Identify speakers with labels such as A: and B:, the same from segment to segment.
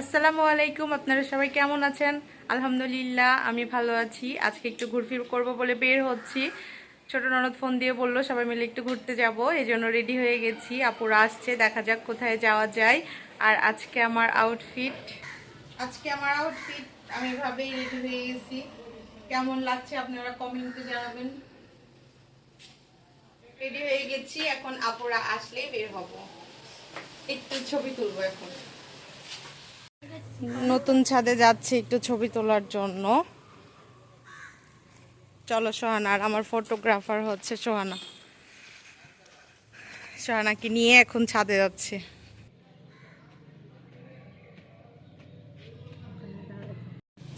A: আসসালামু আলাইকুম, আপনারা সবাই কেমন আছেন? আলহামদুলিল্লাহ, আমি ভালো আছি। আজকে একটু ঘুরফির করব বলে বের হচ্ছি। ছোট ননদ ফোন দিয়ে বলল, সবাই মিলে একটু ঘুরতে যাব। এই জন্য রেডি হয়ে গেছি। আপুরা আসছে, দেখা যাক কোথায় যাওয়া যায়। আর আজকে আমার আউটফিট আজকে আমার আউটফিট আমি এভাবেই রেডি হয়ে গেছি। কেমন লাগছে আপনারা কমেন্টে জানাবেন। রেডি হয়ে গেছি, এখন আপুরা আসলেই বের হব। একটু ছবি তুলবো এখন। নতুন ছাদে যাচ্ছি একটু ছবি তোলার জন্য। চলো সোহানা, আর আমার ফটোগ্রাফার হচ্ছে সোহানা। সোহানাকে নিয়ে এখন ছাদে যাচ্ছে।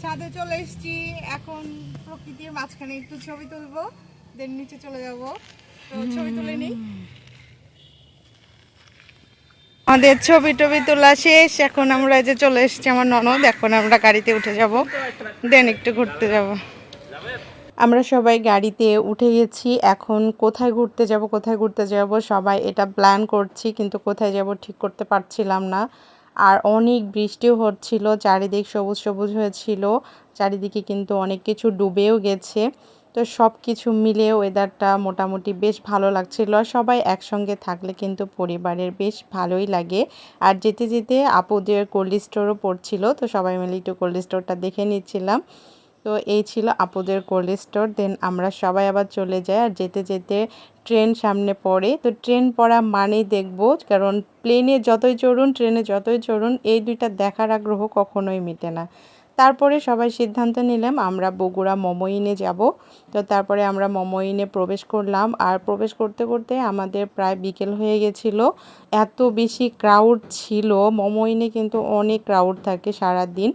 A: ছাদে চলে এসেছি, এখন প্রকৃতির মাঝখানে একটু ছবি তুলবো দেন নিচে চলে যাব। তো ছবি তুলে নিই। আমাদের ছবি টবি তোলা শেষ। এখন আমরা যে চলে এসেছি আমার ননদ। এখন আমরা গাড়িতে উঠে যাব। দেন একটু ঘুরতে যাব। আমরা সবাই গাড়িতে উঠে গেছি। এখন কোথায় ঘুরতে যাব, কোথায় ঘুরতে যাব, সবাই এটা প্ল্যান করছি, কিন্তু কোথায় যাব ঠিক করতে পারছিলাম না। আর অনেক বৃষ্টিও হচ্ছিল, চারিদিক সবুজ সবুজ হয়েছিল, চারিদিকে কিন্তু অনেক কিছু ডুবেও গেছে। তো সব কিছু মিলে ওয়েদারটা মোটামুটি বেশ ভালো লাগছিল। সবাই একসঙ্গে থাকলে কিন্তু পরিবারের বেশ ভালোই লাগে। আর যেতে যেতে আপুদের কোল্ড স্টোরও পড়ছিল, তো সবাই মিলে একটু কোল্ড স্টোরটা দেখে নিচ্ছিলাম। তো এই ছিল আপুদের কোল্ড স্টোর দেন আমরা সবাই আবার চলে যাই। আর যেতে যেতে ট্রেন সামনে পড়ে, তো ট্রেন পড়া মানেই দেখব, কারণ প্লেনে যতই চড়ুন ট্রেনে যতই চড়ুন, এই দুইটা দেখার আগ্রহ কখনোই মিটে না। তারপরে সবাই সিদ্ধান্ত নিলাম, আমরা বগুড়া মমইনে যাব। তো তারপরে আমরা মমইনে প্রবেশ করলাম। আর প্রবেশ করতে করতে আমাদের প্রায় বিকেল হয়ে গেছিল। এত বেশি ক্রাউড ছিল। মমইনে কিন্তু অনেক ক্রাউড থাকে সারা দিন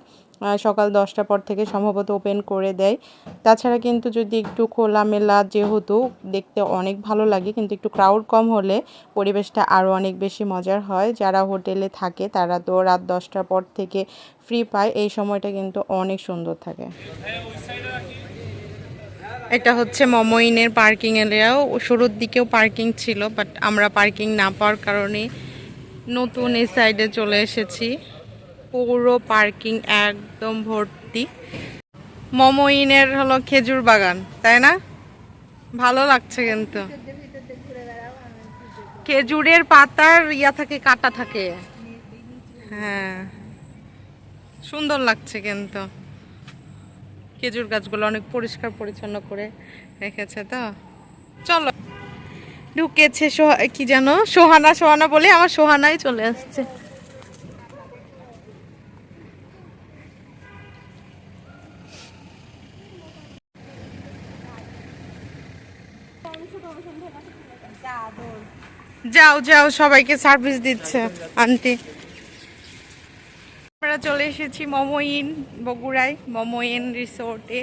A: সকাল দশটার পর থেকে সম্ভবত ওপেন করে দেয়। তাছাড়া কিন্তু যদি একটু খোলামেলা যেহেতু দেখতে অনেক ভালো লাগে, কিন্তু একটু ক্রাউড কম হলে পরিবেশটা আরও অনেক বেশি মজার হয়। যারা হোটেলে থাকে তারা তো রাত দশটার পর থেকে ফ্রি পায়, এই সময়টা কিন্তু অনেক সুন্দর থাকে। এটা হচ্ছে মমইনের পার্কিং এরিয়াও শুরুর দিকেও পার্কিং ছিল বাট আমরা পার্কিং না পাওয়ার কারণে নতুন এই সাইডে চলে এসেছি। পুরো পার্কিং একদম ভর্তি। মমইনের হলো খেজুর বাগান, তাই না? ভালো লাগছে কিন্তু। খেজুরের পাতার ইয়া থাকে, কাটা থাকে। হ্যাঁ। সুন্দর লাগছে কিন্তু। খেজুর গাছগুলো অনেক পরিষ্কার পরিচ্ছন্ন করে রেখেছে তো। চলো। ঢুকেছে কি জানো সোহানা সোহানা বলে আমার সোহানাই চলে আসছে। যাও যাও, সবাইকে সার্ভিস দিচ্ছে আন্টি আমরা চলে এসেছি মমইন বগুড়ায় মমইন রিসোর্টে,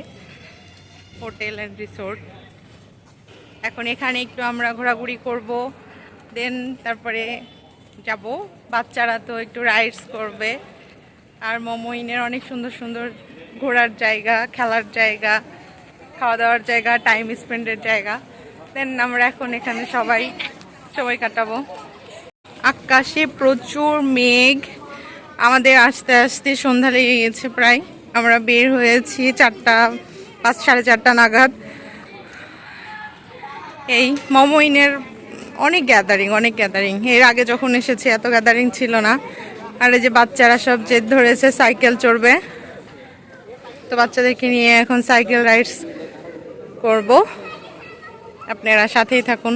A: হোটেল অ্যান্ড রিসোর্ট। এখন এখানে একটু আমরা ঘোরাঘুরি করব, দেন তারপরে যাব। বাচ্চারা তো একটু রাইডস করবে। আর মমইনের অনেক সুন্দর সুন্দর ঘোরার জায়গা, খেলার জায়গা খাওয়া দাওয়ার জায়গা টাইম স্পেন্ডের জায়গা। দেন আমরা এখন এখানে সবাই সময় কাটাবো। আকাশে প্রচুর মেঘ। আমাদের আস্তে আস্তে সন্ধ্যা লেগে গেছে প্রায়। আমরা বের হয়েছি চারটা, পাঁচ, সাড়ে চারটা নাগাদ। এই মমইনের অনেক গ্যাদারিং অনেক গ্যাদারিং এর আগে যখন এসেছে এত গ্যাদারিং ছিল না। আর এই যে বাচ্চারা সব জেদ ধরেছে সাইকেল চড়বে। তো বাচ্চাদেরকে নিয়ে এখন সাইকেল রাইডস করব। আপনারা সাথেই থাকুন।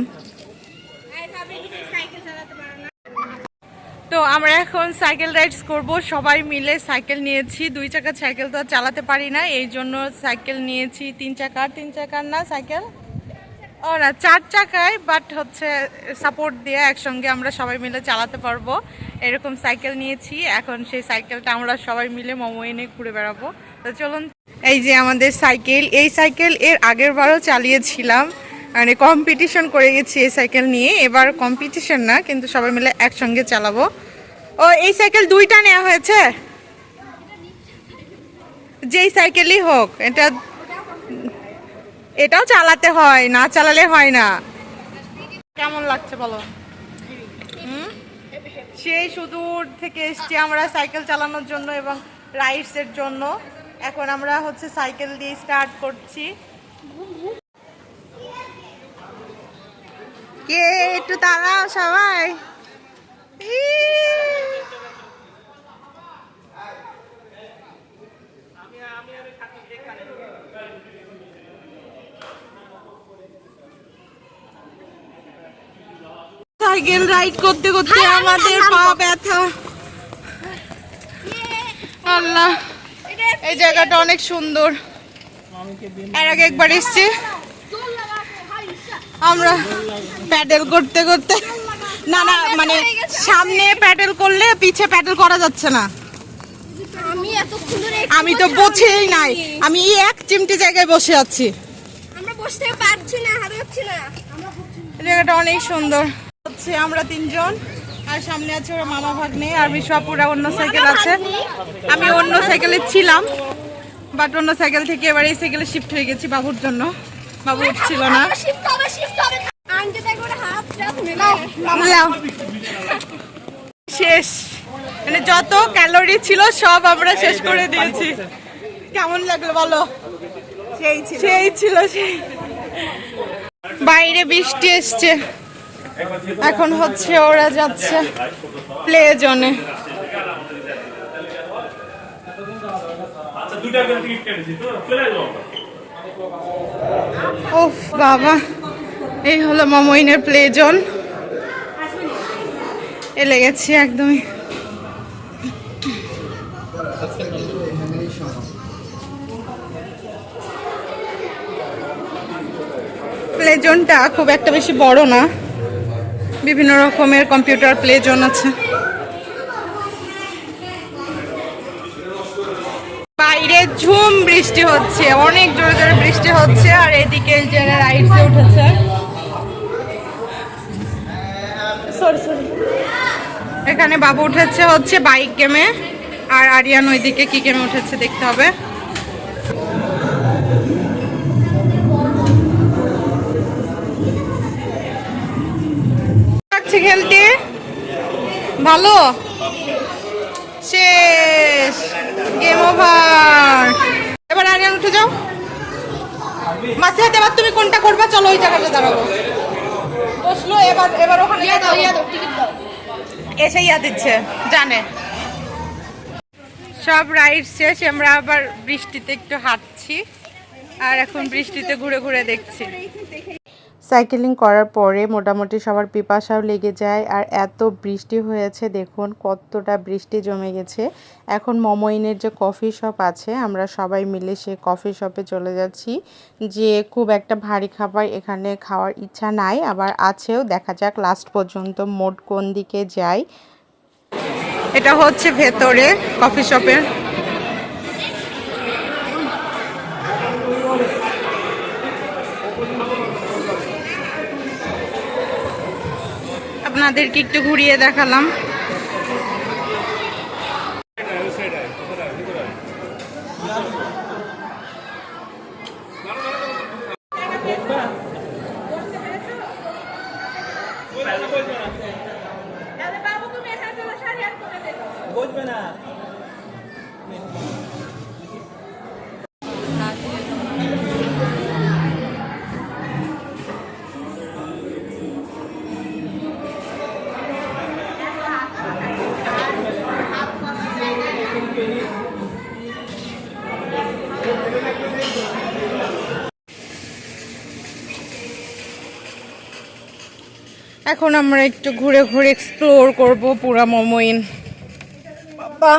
A: তো আমরা এখন সাইকেল রাইডস করব। সবাই মিলে সাইকেল নিয়েছি। দুই চাকার সাইকেল তো চালাতে পারি না। এই জন্য সাইকেল নিয়েছি। তিন চাকার তিন চাকার না সাইকেল? ও না, চার চাকায় বাট হচ্ছে সাপোর্ট দিয়ে একসঙ্গে আমরা সবাই মিলে চালাতে পারব। এরকম সাইকেল নিয়েছি। এখন সেই সাইকেলটা আমরা সবাই মিলে মোমো এনে ঘুরে বেড়াবো। তো চলুন, এই যে আমাদের সাইকেল। এই সাইকেল এর আগের বারও চালিয়েছিলাম। মানে কম্পিটিশন করে গেছি এই সাইকেল নিয়ে। এবার কম্পিটিশন না, কিন্তু সবাই মিলে একসঙ্গে চালাবো। ও, এই সাইকেল দুইটা নেওয়া হয়েছে? যেই সাইকেলই হোক, এটা এটাও চালাতে হয়, না চালালে হয় না। কেমন লাগছে বলো? সেই সুদূর থেকে এসছি আমরা সাইকেল চালানোর জন্য এবং রাইডসের জন্য। এখন আমরা হচ্ছে সাইকেল দিয়ে স্টার্ট করছি। কে? একটু দাঁড়াও সবাই। ইয়ে। সাইকেল রাইড করতে করতে আমাদের পা ব্যথা। আল্লাহ এই জায়গাটা অনেক সুন্দর। এর আগে একবার এসছি। আমরা প্যাডেল করতে করতে না না মানে সামনে প্যাডেল করলে পিছে প্যাডেল করা যাচ্ছে না।
B: আমি
A: আমি তো বোঝেই নাই। আমি এক চিমটি জায়গায় বসে আছি। জায়গাটা অনেক সুন্দর। হচ্ছে আমরা তিনজন আর সামনে আছে ওরা মামা ভাগ্নে আর বিশ্বপুরা অন্য সাইকেল আছে। আমি অন্য সাইকেলে ছিলাম বাট অন্য সাইকেল থেকে এবার এই সাইকেলে শিফট হয়ে গেছি বাবুর জন্য। বাবু উঠছিল না।
B: শিফট হবে শিফট হবে। আনতে দেখো না হাফ চাপ মেলে
A: নাও। শেষ। মানে যত ক্যালোরি ছিল সব আমরা শেষ করে দিয়েছি। কেমন লাগল বলো? সেই ছিল। সেই ছিল সেই। বাইরে বৃষ্টি এসছে। এখন হচ্ছে ওরা যাচ্ছে প্লে জোনে
C: আচ্ছা দুটা করে টিকিট কেটেছি তো চলে আমরা।
A: ওফ, বাবা। এই হলো মমইনের প্লে জোন এলে গেছি একদমই। প্লে জোনটা খুব একটা বেশি বড় না। বিভিন্ন রকমের কম্পিউটার প্লে জোন আছে বাইরে ঝুম বৃষ্টি হচ্ছে অনেক জোরে জোরে বৃষ্টি হচ্ছে আর এদিকে যারা রাইডসে উঠেছে. এখানে বাবু উঠেছে হচ্ছে বাইক গেমে আর আরিয়ান ওইদিকে কি গেমে উঠেছে দেখতে হবে। খেলতে? ভালো? শেষ! গেম ওভার এবার আরিয়ান উঠে যাও। মাসি হাতে এবার তুমি কোনটা করবা? চলো ওই জায়গাটা দাঁড়াবো বসল এবার এবার ওখানে
B: দাও দাও টিকিট দাও।
A: এসে ইয়া দিচ্ছে জানে। সব রাইড শেষ আমরা আবার বৃষ্টিতে একটু হাঁটছি। আর এখন বৃষ্টিতে ঘুরে ঘুরে দেখছি। সাইকেলিং করার পরে মোটামুটি সবার পিপাসাও লেগে যায় আর এত বৃষ্টি হয়েছে, দেখুন কতটা বৃষ্টি জমে গেছে। এখন মমইনের যে কফি শপ আছে, আমরা সবাই মিলে সে কফি শপে চলে যাচ্ছি। যে খুব একটা ভারী খাবার এখানে খাওয়ার ইচ্ছা নাই, আবার আছেও। দেখা যাক লাস্ট পর্যন্ত মোট কোন দিকে যায়। এটা হচ্ছে ভেতরে কফি শপের। আপনাদেরকে একটু ঘুরিয়ে দেখালাম। এখন আমরা একটু ঘুরে ঘুরে এক্সপ্লোর করব পুরা মমইন বাবা।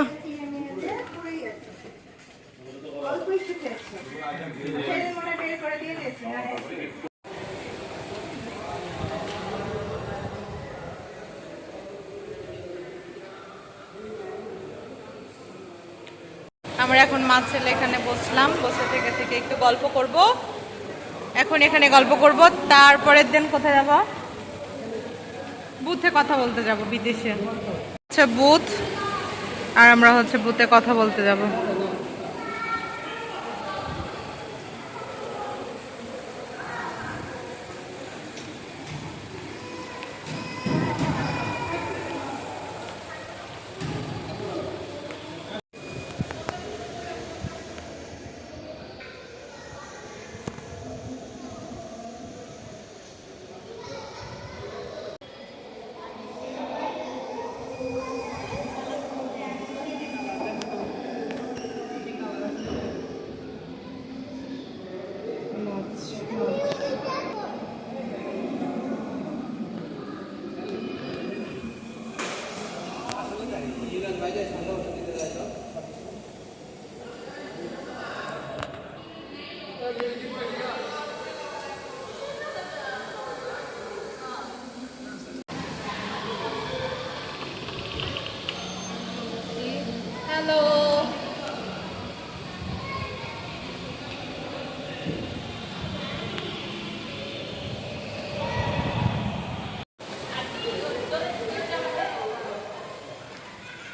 A: আমরা এখন মাছ ছেলে এখানে বসলাম, বসে থেকে থেকে একটু গল্প করব। এখন এখানে গল্প করব, তারপরের দিন কোথায় যাব? বুথে কথা বলতে যাব বিদেশে। আচ্ছা বুথ। আর আমরা হচ্ছে বুথে কথা বলতে যাব।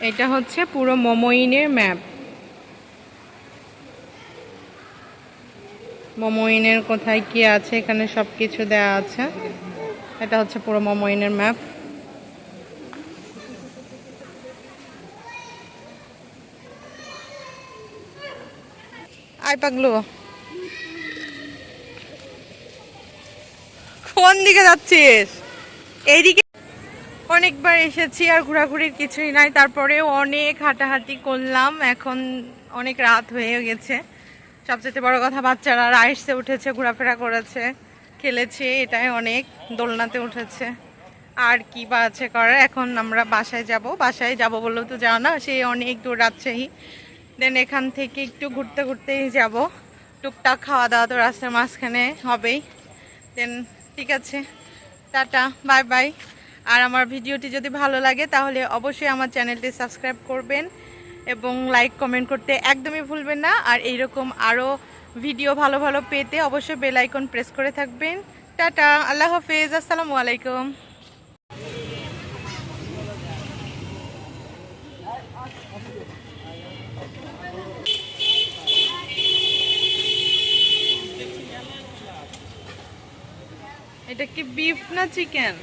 A: এটা হচ্ছে পুরো মোমোইনের ম্যাপ। মোমোইনের কোথায় কি আছে, এখানে সব কিছু দেওয়া আছে। এটা হচ্ছে পুরো মোমোইনের ম্যাপ। আয় পাগলু। কোন দিকে যাচ্ছিস? এইদিকে অনেকবার এসেছি আর ঘোরাঘুরির কিছুই নাই, তারপরেও অনেক হাঁটাহাঁটি করলাম, এখন অনেক রাত হয়ে গেছে। সবচেয়ে বড় কথা, বাচ্চারা রাইসে উঠেছে, ঘোরাফেরা করেছে, খেলেছে, এটাই অনেক, দোলনাতে উঠেছে। আর কি বা আছে করার, এখন আমরা বাসায় যাব। বাসায় যাব বললেও তো যাও না, সে অনেক দূর রাজশাহী। দেন এখান থেকে একটু ঘুরতে ঘুরতেই যাব। টুকটাক খাওয়া দাওয়া তো রাস্তার মাঝখানে হবেই। দেন ঠিক আছে। টাটা বাই বাই আর আমার ভিডিওটি যদি ভালো লাগে তাহলে অবশ্যই আমার চ্যানেলটি সাবস্ক্রাইব করবেন এবং লাইক, কমেন্ট করতে একদমই ভুলবেন না। আর এইরকম আরও ভিডিও ভালো ভালো পেতে অবশ্যই বেল আইকন প্রেস করে থাকবেন। টাটা আল্লাহ হাফেজ। আসসালামু আলাইকুম। এটা কি বিফ না চিকেন